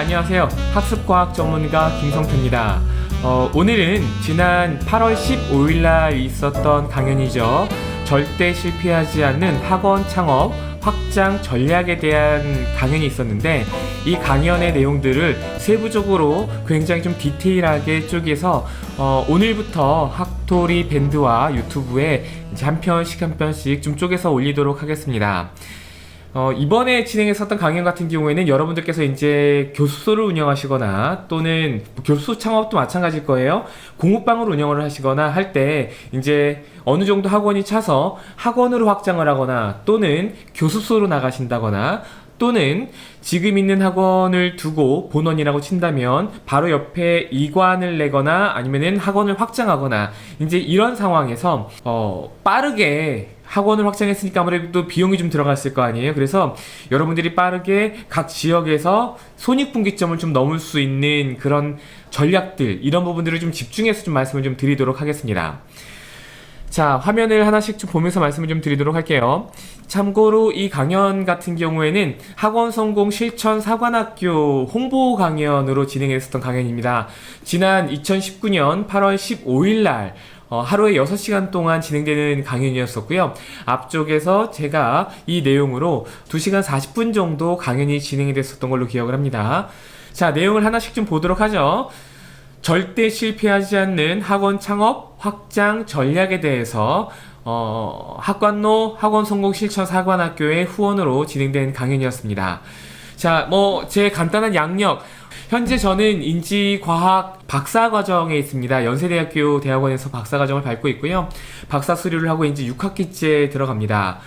안녕하세요. 학습과학 전문가 김성태입니다. 어, 오늘은 지난 8월 15일 날 있었던 강연이죠. 절대 실패하지 않는 학원 창업 확장 전략에 대한 강연이 있었는데 이 강연의 내용들을 세부적으로 굉장히 좀 디테일하게 쪼개서 어, 오늘부터 학토리 밴드와 유튜브에 한 편씩 한 편씩 좀 쪼개서 올리도록 하겠습니다. 어, 이번에 진행했었던 강연 같은 경우에는 여러분들께서 이제 교수소를 운영하시거나 또는 교수 창업도 마찬가지일 거예요. 공부방을 운영을 하시거나 할 때 이제 어느 정도 학원이 차서 학원으로 확장을 하거나 또는 교수소로 나가신다거나 또는 지금 있는 학원을 두고 본원이라고 친다면 바로 옆에 이관을 내거나 아니면은 학원을 확장하거나 이제 이런 상황에서 어 빠르게 학원을 확장했으니까 아무래도 비용이 좀 들어갔을 거 아니에요. 그래서 여러분들이 빠르게 각 지역에서 손익분기점을 좀 넘을 수 있는 그런 전략들 이런 부분들을 좀 집중해서 좀 말씀을 좀 드리도록 하겠습니다. 자, 화면을 하나씩 좀 보면서 말씀을 좀 드리도록 할게요. 참고로 이 강연 같은 경우에는 학원 성공 실천 사관학교 홍보 강연으로 진행했었던 강연입니다. 지난 2019년 8월 15일 날 어, 하루에 6시간 동안 진행되는 강연이었었고요. 앞쪽에서 제가 이 내용으로 2시간 40분 정도 강연이 진행이 됐었던 걸로 기억을 합니다. 자, 내용을 하나씩 좀 보도록 하죠. 절대 실패하지 않는 학원 창업 확장 전략에 대해서 어, 학관로 학원 성공 실천 사관학교의 후원으로 진행된 강연이었습니다. 자, 뭐 제 간단한 양력 현재 저는 인지과학 박사 과정에 있습니다. 연세대학교 대학원에서 박사 과정을 밟고 있고요. 박사 수료를 하고 이제 6학기째 들어갑니다.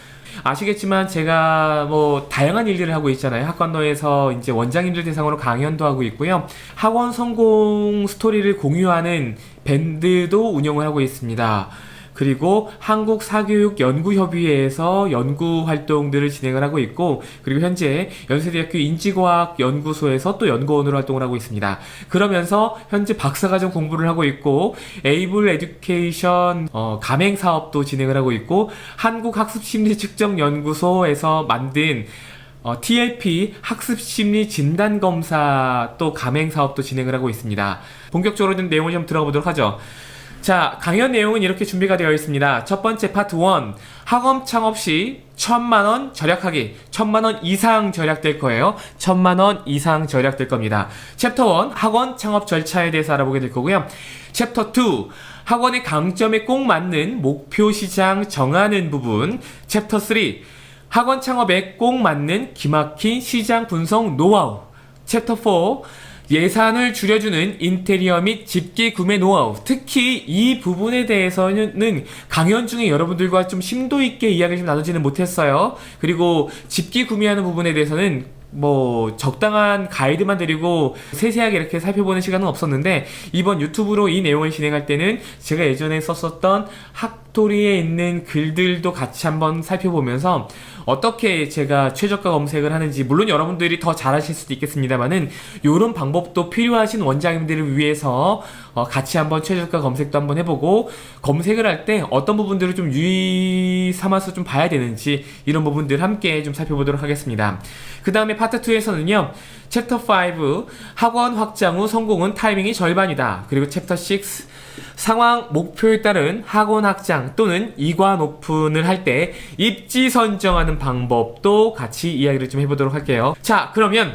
아시겠지만 제가 뭐 다양한 일들을 하고 있잖아요. 학관로에서 이제 원장님들 대상으로 강연도 하고 있고요. 학원 성공 스토리를 공유하는 밴드도 운영을 하고 있습니다. 그리고 한국 사교육 연구협의회에서 연구 활동들을 진행을 하고 있고 그리고 현재 연세대학교 인지과학 연구소에서 또 연구원으로 활동을 하고 있습니다. 그러면서 현재 박사과정 공부를 하고 있고 에이블 에듀케이션 어, 가맹 사업도 진행을 하고 있고 한국 학습 심리 측정 연구소에서 만든 어, TLP 학습 심리 진단 검사 또 가맹 사업도 진행을 하고 있습니다. 본격적으로 좀 내용을 좀 들어가 보도록 하죠. 자, 강연 내용은 이렇게 준비가 되어 있습니다. 첫 번째 파트 1. 학원 창업 시 천만 원 절약하기. 천만 원 이상 절약될 거예요. 천만 원 이상 절약될 겁니다. 챕터 1. 학원 창업 절차에 대해서 알아보게 될 거고요. 챕터 2. 학원의 강점에 꼭 맞는 목표 시장 정하는 부분. 챕터 3. 학원 창업에 꼭 맞는 기막힌 시장 분석 노하우. 챕터 4. 예산을 줄여주는 인테리어 및 집기 구매 노하우. 특히 이 부분에 대해서는 강연 중에 여러분들과 좀 심도 있게 이야기를 좀 나누지는 못했어요. 그리고 집기 구매하는 부분에 대해서는 뭐 적당한 가이드만 드리고 세세하게 이렇게 살펴보는 시간은 없었는데 이번 유튜브로 이 내용을 진행할 때는 제가 예전에 썼었던 학 토리에 있는 글들도 같이 한번 살펴보면서 어떻게 제가 최저가 검색을 하는지 물론 여러분들이 더 잘하실 수도 있겠습니다만은 이런 방법도 필요하신 원장님들을 위해서 어, 같이 한번 최저가 검색도 한번 해보고 검색을 할 때 어떤 부분들을 좀 유의 삼아서 좀 봐야 되는지 이런 부분들 함께 좀 살펴보도록 하겠습니다. 그 다음에 파트 2에서는요. 챕터 5 학원 확장 후 성공은 타이밍이 절반이다. 그리고 챕터 6 상황 목표에 따른 학원 확장 또는 이관 오픈을 할 때 입지 선정하는 방법도 같이 이야기를 좀 해보도록 할게요. 자, 그러면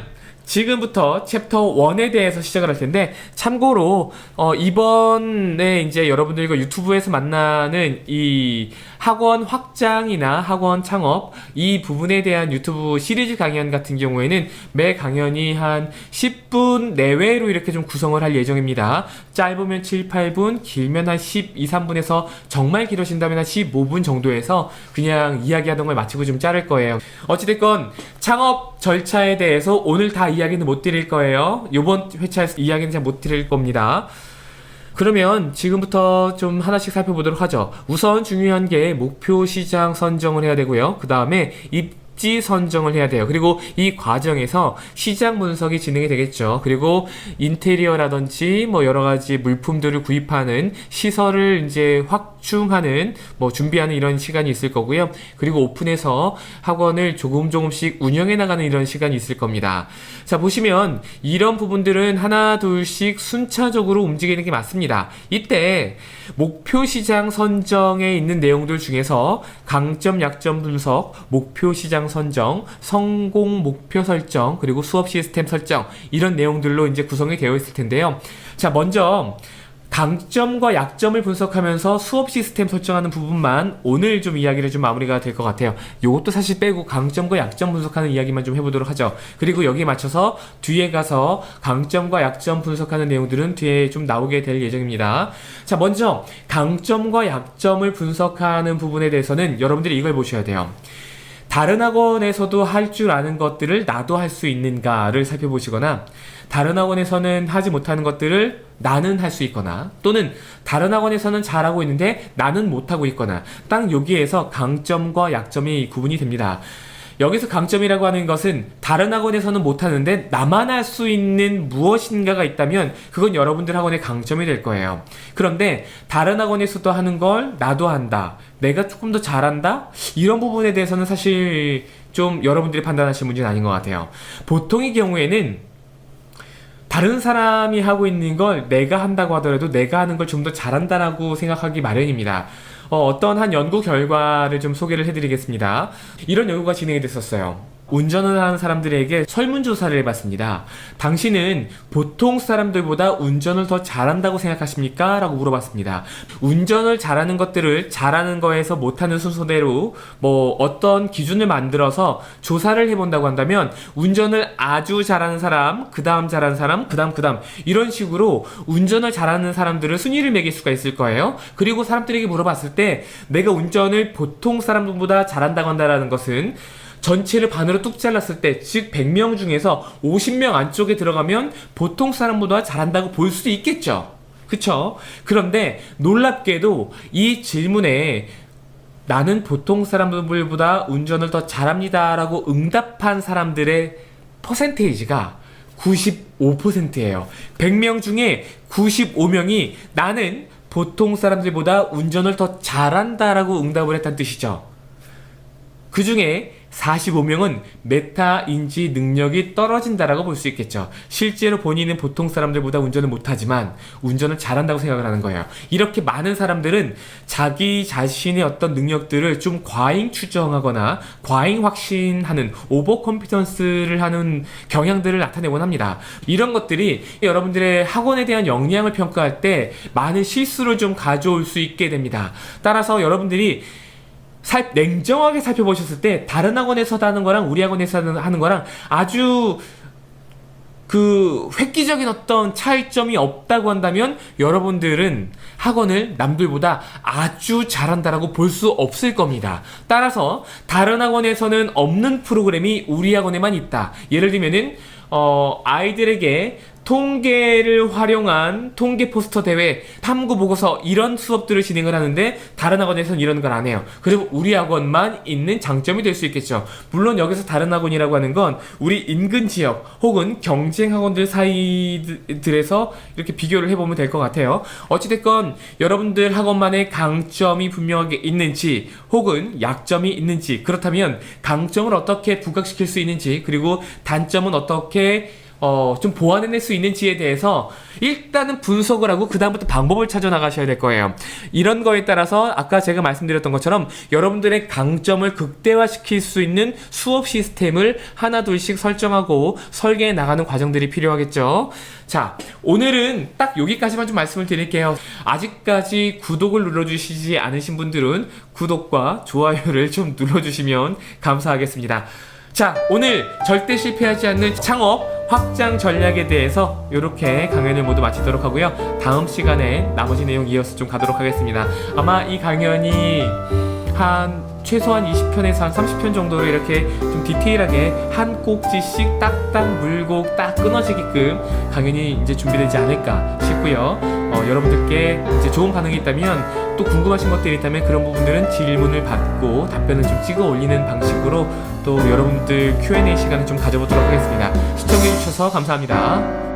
지금부터 챕터 1에 대해서 시작을 할 텐데 참고로 어, 이번에 이제 여러분들과 유튜브에서 만나는 이 학원 확장이나 학원 창업 이 부분에 대한 유튜브 시리즈 강연 같은 경우에는 매 강연이 한 10분 내외로 이렇게 좀 구성을 할 예정입니다. 짧으면 7, 8분, 길면 한 12, 3분에서 정말 길어진다면 한 15분 정도에서 그냥 이야기하던 걸 마치고 좀 자를 거예요. 어찌됐건 창업 절차에 대해서 오늘 다 이야기는 못 드릴 거예요. 요번 회차에서 이야기는 잘 못 드릴 겁니다. 그러면 지금부터 좀 하나씩 살펴보도록 하죠. 우선 중요한 게 목표 시장 선정을 해야 되고요. 그 다음에 입 입지 선정을 해야 돼요. 그리고 이 과정에서 시장 분석이 진행이 되겠죠. 그리고 인테리어라든지 뭐 여러 가지 물품들을 구입하는 시설을 이제 확충하는 뭐 준비하는 이런 시간이 있을 거고요. 그리고 오픈해서 학원을 조금 조금씩 운영해 나가는 이런 시간이 있을 겁니다. 자, 보시면 이런 부분들은 하나 둘씩 순차적으로 움직이는 게 맞습니다. 이때 목표 시장 선정에 있는 내용들 중에서 강점 약점 분석, 목표 시장 선정, 성공 목표 설정, 그리고 수업 시스템 설정 이런 내용들로 이제 구성이 되어 있을 텐데요. 자, 먼저 강점과 약점을 분석하면서 수업 시스템 설정하는 부분만 오늘 좀 이야기를 좀 마무리가 될 것 같아요. 요것도 사실 빼고 강점과 약점 분석하는 이야기만 좀 해보도록 하죠. 그리고 여기에 맞춰서 뒤에 가서 강점과 약점 분석하는 내용들은 뒤에 좀 나오게 될 예정입니다. 자, 먼저 강점과 약점을 분석하는 부분에 대해서는 여러분들이 이걸 보셔야 돼요. 다른 학원에서도 할 줄 아는 것들을 나도 할 수 있는가를 살펴보시거나 다른 학원에서는 하지 못하는 것들을 나는 할 수 있거나 또는 다른 학원에서는 잘하고 있는데 나는 못하고 있거나 딱 여기에서 강점과 약점이 구분이 됩니다. 여기서 강점이라고 하는 것은 다른 학원에서는 못하는데 나만 할 수 있는 무엇인가가 있다면 그건 여러분들 학원의 강점이 될 거예요. 그런데 다른 학원에서도 하는 걸 나도 한다. 내가 조금 더 잘한다? 이런 부분에 대해서는 사실 좀 여러분들이 판단하실 문제는 아닌 것 같아요. 보통의 경우에는 다른 사람이 하고 있는 걸 내가 한다고 하더라도 내가 하는 걸 좀 더 잘한다라고 생각하기 마련입니다. 어, 어떤 한 연구 결과를 좀 소개를 해드리겠습니다. 이런 연구가 진행이 됐었어요. 운전을 하는 사람들에게 설문조사를 해봤습니다. 당신은 보통 사람들보다 운전을 더 잘한다고 생각하십니까? 라고 물어봤습니다. 운전을 잘하는 것들을 잘하는 거에서 못하는 순서대로 뭐 어떤 기준을 만들어서 조사를 해본다고 한다면 운전을 아주 잘하는 사람, 그 다음 잘하는 사람, 그 다음 그 다음 이런 식으로 운전을 잘하는 사람들을 순위를 매길 수가 있을 거예요. 그리고 사람들에게 물어봤을 때 내가 운전을 보통 사람들보다 잘한다고 한다라는 것은 전체를 반으로 뚝 잘랐을 때, 즉 100명 중에서 50명 안쪽에 들어가면 보통 사람보다 잘한다고 볼 수도 있겠죠. 그쵸? 그런데 놀랍게도 이 질문에 나는 보통 사람들보다 운전을 더 잘합니다 라고 응답한 사람들의 퍼센테이지가 95%예요. 100명 중에 95명이 나는 보통 사람들보다 운전을 더 잘한다라고 응답을 했다는 뜻이죠. 그 중에 45명은 메타 인지 능력이 떨어진다라고 볼 수 있겠죠. 실제로 본인은 보통 사람들보다 운전을 못하지만 운전을 잘한다고 생각을 하는 거예요. 이렇게 많은 사람들은 자기 자신의 어떤 능력들을 좀 과잉 추정하거나 과잉 확신하는 오버 컨피던스를 하는 경향들을 나타내곤 합니다. 이런 것들이 여러분들의 학원에 대한 역량을 평가할 때 많은 실수를 좀 가져올 수 있게 됩니다. 따라서 여러분들이 살, 냉정하게 살펴보셨을 때 다른 학원에서 하는 거랑 우리 학원에서 하는- 거랑 아주 그 획기적인 어떤 차이점이 없다고 한다면 여러분들은 학원을 남들보다 아주 잘한다라고 볼 수 없을 겁니다. 따라서 다른 학원에서는 없는 프로그램이 우리 학원에만 있다. 예를 들면은 어, 아이들에게 통계를 활용한 통계 포스터 대회, 탐구 보고서 이런 수업들을 진행을 하는데 다른 학원에서는 이런 걸 안 해요. 그리고 우리 학원만 있는 장점이 될 수 있겠죠. 물론 여기서 다른 학원이라고 하는 건 우리 인근 지역 혹은 경쟁 학원들 사이들에서 이렇게 비교를 해보면 될 것 같아요. 어찌됐건 여러분들 학원만의 강점이 분명하게 있는지 혹은 약점이 있는지 그렇다면 강점을 어떻게 부각시킬 수 있는지 그리고 단점은 어떻게 어, 좀 보완해낼 수 있는지에 대해서 일단은 분석을 하고 그다음부터 방법을 찾아 나가셔야 될 거예요. 이런 거에 따라서 아까 제가 말씀드렸던 것처럼 여러분들의 강점을 극대화시킬 수 있는 수업 시스템을 하나둘씩 설정하고 설계해 나가는 과정들이 필요하겠죠. 자, 오늘은 딱 여기까지만 좀 말씀을 드릴게요. 아직까지 구독을 눌러주시지 않으신 분들은 구독과 좋아요를 좀 눌러주시면 감사하겠습니다. 자, 오늘 절대 실패하지 않는 창업 확장 전략에 대해서 이렇게 강연을 모두 마치도록 하고요. 다음 시간에 나머지 내용 이어서 좀 가도록 하겠습니다. 아마 이 강연이 한 최소한 20편에서 한 30편 정도로 이렇게 좀 디테일하게 한 꼭지씩 딱딱 물고 딱 끊어지게끔 강연이 이제 준비되지 않을까 싶고요. 어, 여러분들께 이제 좋은 반응이 있다면 또 궁금하신 것들이 있다면 그런 부분들은 질문을 받고 답변을 좀 찍어 올리는 방식으로 또 여러분들 Q&A 시간을 좀 가져보도록 하겠습니다. 시청해주셔서 감사합니다.